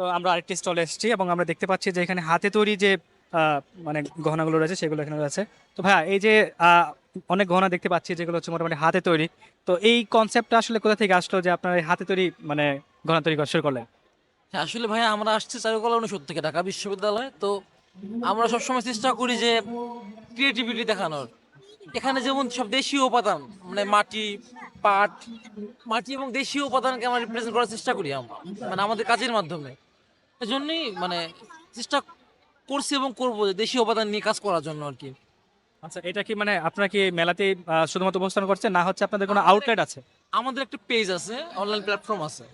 তো আমরা আরেকটি স্টলে এসেছি এবং আমরা দেখতে পাচ্ছি যে এখানে হাতে তৈরি যে মানে গহনাগুলো রয়েছে, সেগুলো এখানে রয়েছে। তো ভাইয়া, এই যে অনেক গহনা দেখতে পাচ্ছি যেগুলো হচ্ছে মোটামুটি হাতে তৈরি। তো এই কনসেপ্টটা আসলে কোথা থেকে আসলো যে আপনার এই হাতে তৈরি মানে গহনা তৈরি করা শুরু করলেন? হ্যাঁ আসলে ভাই আমরা আসছি চারুকলা অনুষদ থেকে, ঢাকা বিশ্ববিদ্যালয়। তো আমরা সবসময় চেষ্টা করি যে ক্রিয়েটিভিটি দেখানোর। এখানে যেমন সব দেশীয় উপাদান মানে মাটি, পাট, মাটি এবং দেশীয় উপাদানকে আমরা রিপ্রেজেন্ট করার চেষ্টা করি আমরা মানে আমাদের কাজের মাধ্যমে। এজন্যই মানে চেষ্টা করছি এবং করব যে দেশীয় উপাদান নিয়ে কাজ করার জন্য আর কি। আচ্ছা এটা কি মানে আপনারা কি মেলাতে শুধুমাত্র উপস্থাপন করছেন না হচ্ছে আপনাদের কোনো আউটলেট আছে? আমাদের একটা পেজ আছে অনলাইন প্ল্যাটফর্ম আছে।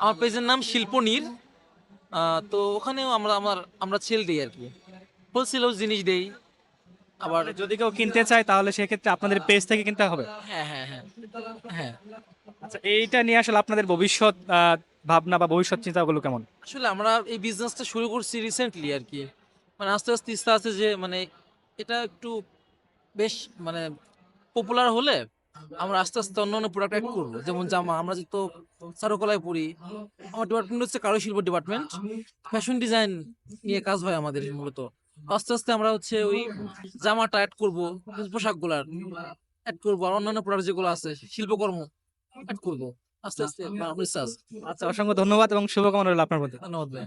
আমার পেজের নাম শিল্পনীর। তো ওখানেও আমরা আমার আমরা সেল দিই আর কি। হোলসেলেও জিনিস দেই আবার যদি কেউ কিনতে চায় তাহলে সেক্ষেত্রে আপনাদের পেজ থেকে কিনতে হবে? হ্যাঁ হ্যাঁ হ্যাঁ হ্যাঁ। আচ্ছা এইটা নিয়ে আসলে আপনাদের ভবিষ্যৎ ভাবনা বা ভবিষ্যৎ চিন্তাগুলো কেমন? আসলে আমরা এই বিজনেসটা শুরু করছি রিসেন্টলি আর কি। মানে আস্তে আস্তে, ইচ্ছা আছে যে মানে এটা একটু বেশ মানে পপুলার হলে আমরা আস্তে আস্তে অন্য অন্য প্রোডাক্ট অ্যাড করব। যেমন জামা, আমরা যেহেতু চারুকলায় পড়ি, আমার ডিপার্টমেন্ট হচ্ছে কারুশিল্প ডিপার্টমেন্ট ফ্যাশন ডিজাইন নিয়ে কাজ হয় আমাদের মূলত। আস্তে আস্তে আমরা হচ্ছে ওই জামাটা অ্যাড করব পোশাকগুলার অ্যাড করব, আর অন্যান্য প্রোডাক্ট যেগুলো আছে, শিল্পকর্ম অ্যাড করব। আস্তে আস্তে আচ্ছা অসংখ্য ধন্যবাদ এবং শুভকামনা রইল আপনার প্রতি ধন্যবাদ ভাই